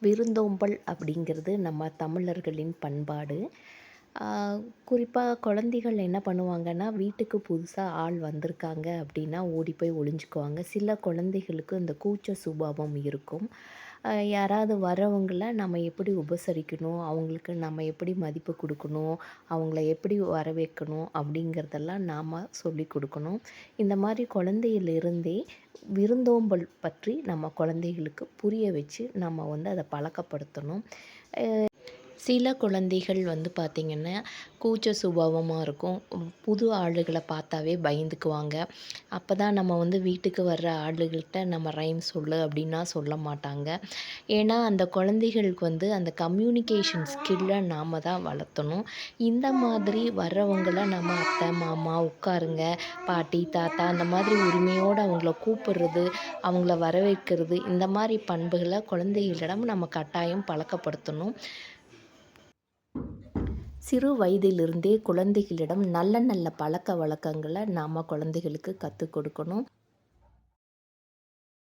விருந்தோம்பல் அப்படிங்கிறது நம்ம தமிழர்களின் பண்பாடு. குறிப்பாக குழந்தைகள் என்ன பண்ணுவாங்கன்னா வீட்டுக்கு புதுசாக ஆள் வந்திருக்காங்க அப்படின்னா ஓடி போய் ஒளிஞ்சுக்குவாங்க. சில குழந்தைகளுக்கு இந்த கூச்ச சுபாவம் இருக்கும். யாராவது வரவங்கள நம்ம எப்படி உபசரிக்கணும்? அவங்களுக்கு நம்ம எப்படி மதிப்பு கொடுக்கணும்? அவங்கள எப்படி வரவேற்கணும்? அப்படிங்கிறதெல்லாம் நாம் சொல்லி கொடுக்கணும். இந்த மாதிரி குழந்தையிலிருந்தே விருந்தோம்பல் பற்றி நம்ம குழந்தைகளுக்கு புரிய வச்சு நம்ம வந்து அதை பழக்கப்படுத்தணும். சில குழந்தைகள் வந்து பார்த்திங்கன்னா கூச்ச சுபாவமாக இருக்கும். புது ஆளுகளை பார்த்தாவே பயந்துக்குவாங்க. அப்போ தான் நம்ம வந்து வீட்டுக்கு வர்ற ஆளுகள்கிட்ட நம்ம ரைம் சொல்லு அப்படின்னா சொல்ல மாட்டாங்க. ஏன்னா அந்த குழந்தைகளுக்கு வந்து அந்த கம்யூனிகேஷன் ஸ்கில்லை நாம் தான் வளர்த்தணும். இந்த மாதிரி வர்றவங்கள நம்ம அத்தை மாமா உட்காருங்க. பாட்டி தாத்தா அந்த மாதிரி உரிமையோடு அவங்கள கூப்பிடுறது அவங்கள வரவேற்கிறது இந்த மாதிரி பண்புகளை குழந்தைகளிடம் நம்ம கட்டாயம் பழக்கப்படுத்தணும். சிறு வயதிலிருந்தே குழந்தைகளிடம் நல்ல நல்ல பழக்க வழக்கங்களை நாம் குழந்தைகளுக்கு கற்றுக் கொடுக்கணும்.